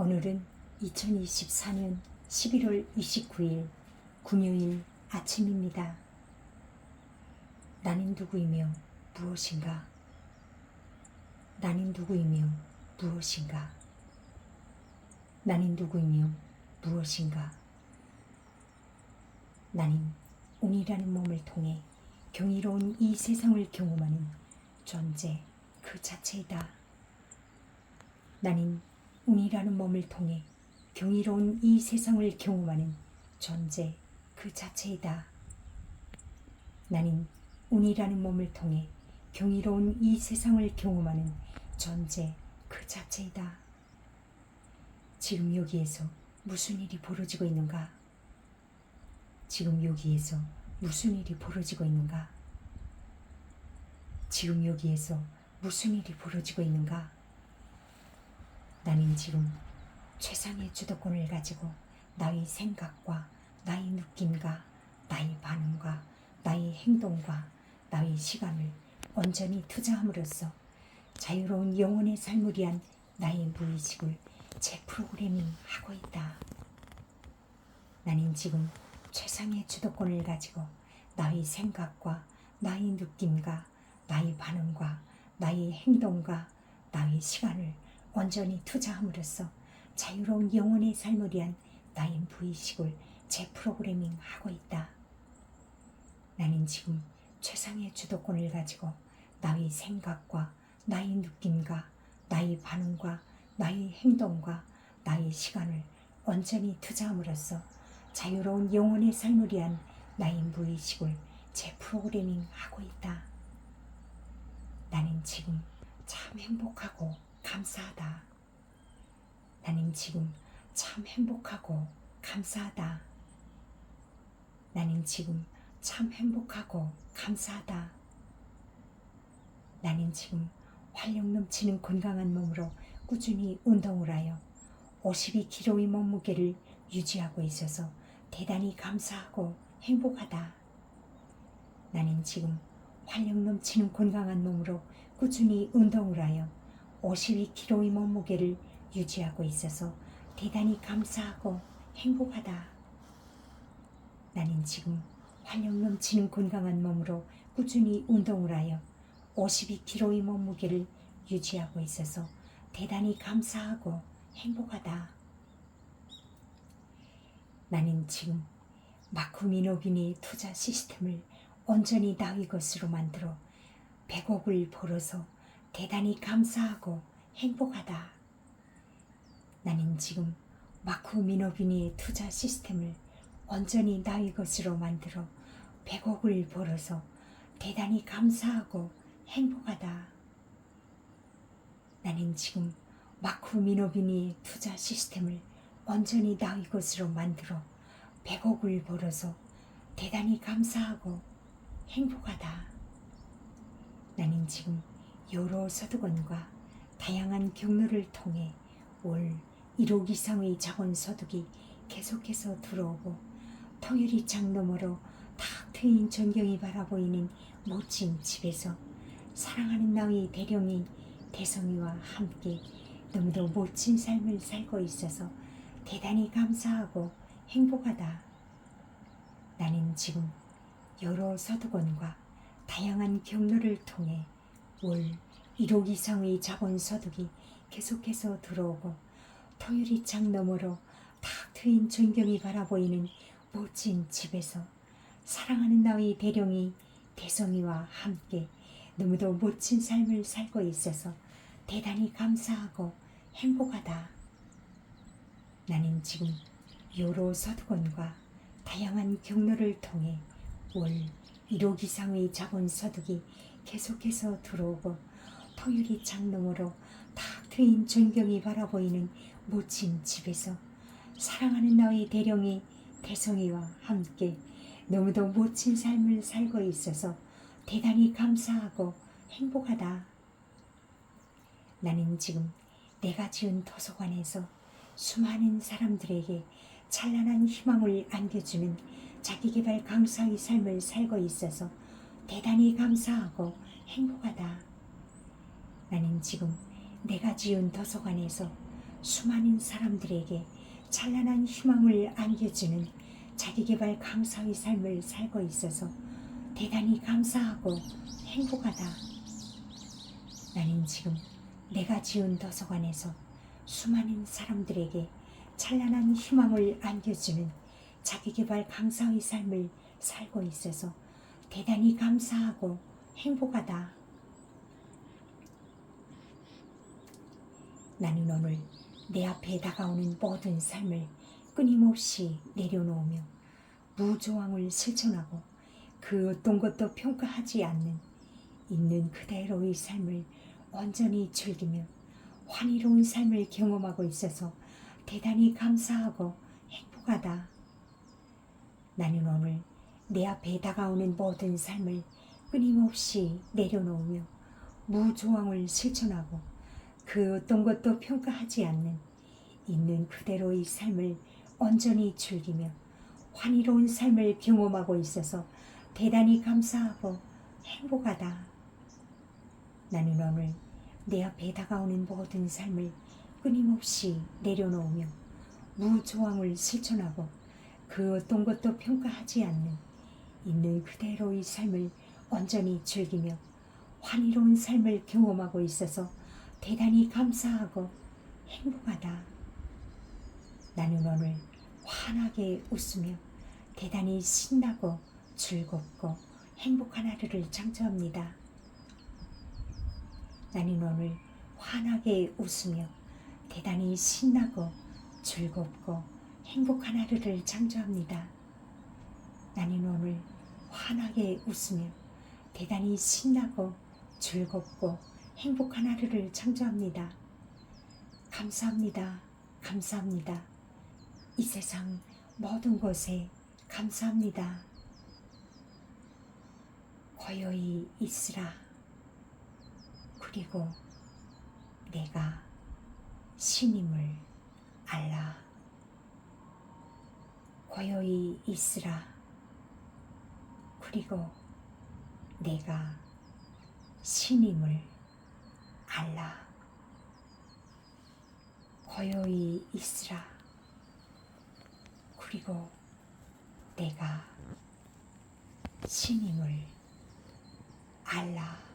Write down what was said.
오늘은 2024년 11월 29일 금요일 아침입니다. 나는 누구이며 무엇인가? 나는 누구이며 무엇인가? 나는 누구이며 무엇인가? 나는 운이라는 몸을 통해 경이로운 이 세상을 경험하는 존재 그 자체이다. 나는 운이라는 몸을 통해 경이로운 이 세상을 경험하는 존재 그 자체이다. 나는 운이라는 몸을 통해 경이로운 이 세상을 경험하는 존재 그 자체이다. 지금 여기에서 무슨 일이 벌어지고 있는가? 지금 여기에서 무슨 일이 벌어지고 있는가? 지금 여기에서 무슨 일이 벌어지고 있는가? 나는 지금 최상의 주도권을 가지고 나의 생각과 나의 느낌과 나의 반응과 나의 행동과 나의 시간을 온전히 투자함으로써 자유로운 영혼의 삶을 위한 나의 무의식을 재프로그래밍 하고 있다. 나는 지금 최상의 주도권을 가지고 나의 생각과 나의 느낌과 나의 반응과 나의 행동과 나의 시간을 온전히 투자함으로써 자유로운 영혼의 삶을 위한 나의 무의식을 재프로그래밍 하고 있다. 나는 지금 최상의 주도권을 가지고 나의 생각과 나의 느낌과 나의 반응과 나의 행동과 나의 시간을 온전히 투자함으로써 자유로운 영혼의 삶을 위한 나의 무의식을 재프로그래밍 하고 있다. 나는 지금 참 행복하고 감사하다. 나는 지금 참 행복하고 감사하다. 나는 지금 참 행복하고 감사하다. 나는 지금 활력 넘치는 건강한 몸으로 꾸준히 운동을 하여 52kg의 몸무게를 유지하고 있어서 대단히 감사하고 행복하다. 나는 지금 활력 넘치는 건강한 몸으로 꾸준히 운동을 하여 52kg의 몸무게를 유지하고 있어서 대단히 감사하고 행복하다. 나는 지금 활력 넘치는 건강한 몸으로 꾸준히 운동을 하여 52kg의 몸무게를 유지하고 있어서 대단히 감사하고 행복하다. 나는 지금 마쿠미노빈의 투자 시스템을 온전히 나의 것으로 만들어 100억을 벌어서 대단히 감사하고 행복하다. 나는 지금 마쿠 미노빈의 투자 시스템을 온전히 나의 것으로 만들어 100억을 벌어서 대단히 감사하고 행복하다. 나는 지금 마쿠 미노빈의 투자 시스템을 온전히 나의 것으로 만들어 100억을 벌어서 대단히 감사하고 행복하다. 나는 지금 여러 서두건과 다양한 경로를 통해 월 1억 이상의 자본 소득이 계속해서 들어오고 통유리 창 너머로 탁 트인 전경이 바라보이는 멋진 집에서 사랑하는 나의 대령이 대성이와 함께 너무도 멋진 삶을 살고 있어서 대단히 감사하고 행복하다. 나는 지금 여러 서두건과 다양한 경로를 통해 월 1억 이상의 자본 소득이 계속해서 들어오고 토요리 창 너머로 탁 트인 전경이 바라보이는 멋진 집에서 사랑하는 나의 대령이 대성이와 함께 너무도 멋진 삶을 살고 있어서 대단히 감사하고 행복하다. 나는 지금 여러 서두건과 다양한 경로를 통해 월 1억 이상의 자본 소득이 계속해서 들어오고 토요리 창 너머로 탁 트인 전경이 바라보이는 멋진 집에서 사랑하는 나의 대령이 대성이와 함께 너무도 멋진 삶을 살고 있어서 대단히 감사하고 행복하다. 나는 지금 내가 지은 도서관에서 수많은 사람들에게 찬란한 희망을 안겨주는 자기개발 강사의 삶을 살고 있어서 대단히 감사하고 행복하다. 나는 지금 내가 지은 도서관에서 수많은 사람들에게 찬란한 희망을 안겨주는 자기개발 강사의 삶을 살고 있어서 대단히 감사하고 행복하다. 나는 지금 내가 지은 도서관에서 수많은 사람들에게 찬란한 희망을 안겨주는 자기개발 강사의 삶을 살고 있어서 대단히 감사하고 행복하다. 나는 오늘 내 앞에 다가오는 모든 삶을 끊임없이 내려놓으며 무조항을 실천하고 그 어떤 것도 평가하지 않는 있는 그대로의 삶을 온전히 즐기며 환희로운 삶을 경험하고 있어서 대단히 감사하고 행복하다. 나는 오늘 내 앞에 다가오는 모든 삶을 끊임없이 내려놓으며 무조항을 실천하고 그 어떤 것도 평가하지 않는 있는 그대로의 삶을 온전히 즐기며 환희로운 삶을 경험하고 있어서 대단히 감사하고 행복하다. 나는 오늘 내 앞에 다가오는 모든 삶을 끊임없이 내려놓으며 무조항을 실천하고 그 어떤 것도 평가하지 않는 있는 그대로의 삶을 온전히 즐기며 환희로운 삶을 경험하고 있어서 대단히 감사하고 행복하다. 나는 오늘 환하게 웃으며 대단히 신나고 즐겁고 행복한 하루를 창조합니다. 나는 오늘 환하게 웃으며 대단히 신나고 즐겁고 행복한 하루를 창조합니다. 나는 오늘 환하게 웃으며 대단히 신나고 즐겁고 행복한 하루를 창조합니다. 감사합니다. 감사합니다. 이 세상 모든 것에 감사합니다. 고요히 있으라. 그리고 내가 신임을 알라. 고요히 있으라. 그리고 내가 신임을 알라. 고요히 있으라. 그리고 내가 신임을 알라.